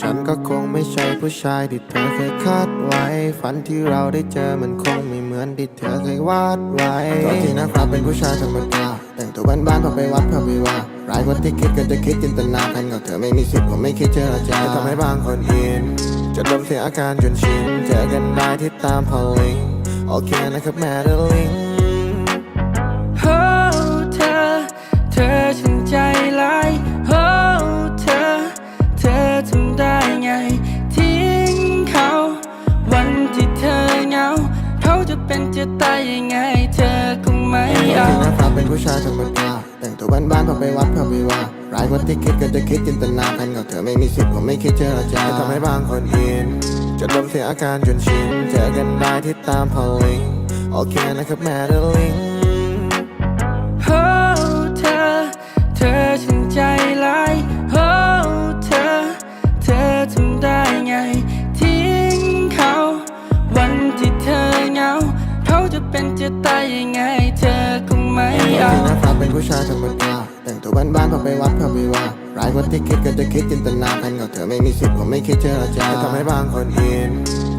ฉันก็คงไม่ใช่ผู้ชายที่เธอเคยคาดไว้ ฝันที่เราได้เจอมันคงไม่เหมือนที่เธอเคยวาดไว้ตอนที่นะครับเป็นผู้ชายธรรมดาแต่งตัวบ้านๆพอไปวัดพอไปว่าร้ายกว่าที่คิดก็จะคิดจินตนาการกับเธอไม่มีสิทธิ์ผมไม่คิดเจรจาทำให้บางคนอินจะดมเสียอาการจนชินเจอกันได้ที่ตามพอลิงโอเคนะครับแม่เดลิง ไม่ที่เอานะครับเป็นผู้ชายธรรมดาแต่งตัวบ้านๆพอไปวัดพอไปว่าร้ายกว่าที่คิดก็จะคิดจินตนาการกับเธอไม่มีสิทธิ์ผมไม่คิดเจรจาทำให้บางคนอินจะดมเสียอาการจนชินเจอกันได้ที่ตามพอลิงโอเคนะครับแม่เดลิงโอ้เธอเธอฉันใจร้ายโอ้เธอเธอทำได้ไง ทิ้งเขา วันที่เธอเหงา เขาจะเป็นจะตายยังไงีนะครับเป็นผู้ชายธรรมดาแต่งตัวบ้านๆพอไปวัดพอไปว่าร้ายกว่าที่คิดก็จะคิดจินตนาการกับเธอไม่มีสิทธิ์ผมไม่คิดเจรจาทำให้บางคนอิน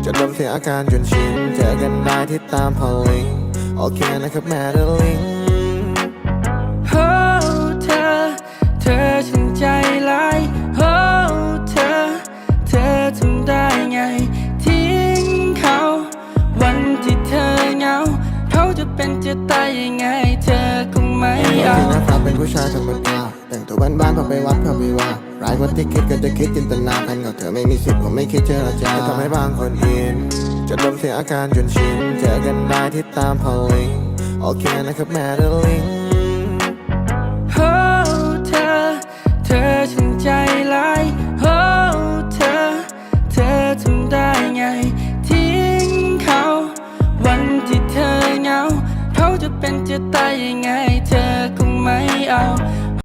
จะดมเสียอาการจนชินเจอกันได้ที่ตามพอลิงโอเคนะครับแม่เดลิง ผู้ชายธรรมดาแต่งตัวบ้านๆพอไปวัดพอไปว่าร้ายกว่าที่คิดก็จะคิดจินตนาการกับเธอไม่มีสิทธิ์ผมไม่คิดเจรจาทำให้บางคนอินจะดมเสียอาการจนชินเจอกันได้ที่ตามพอลิงโอเคนะครับแม่เดลิงโอ้เธอเธอฉันใจร้ายโอ้เธอเธอทำได้ไง ทิ้งเขา วันที่เธอเหงา เขาจะเป็นจะตายยังไง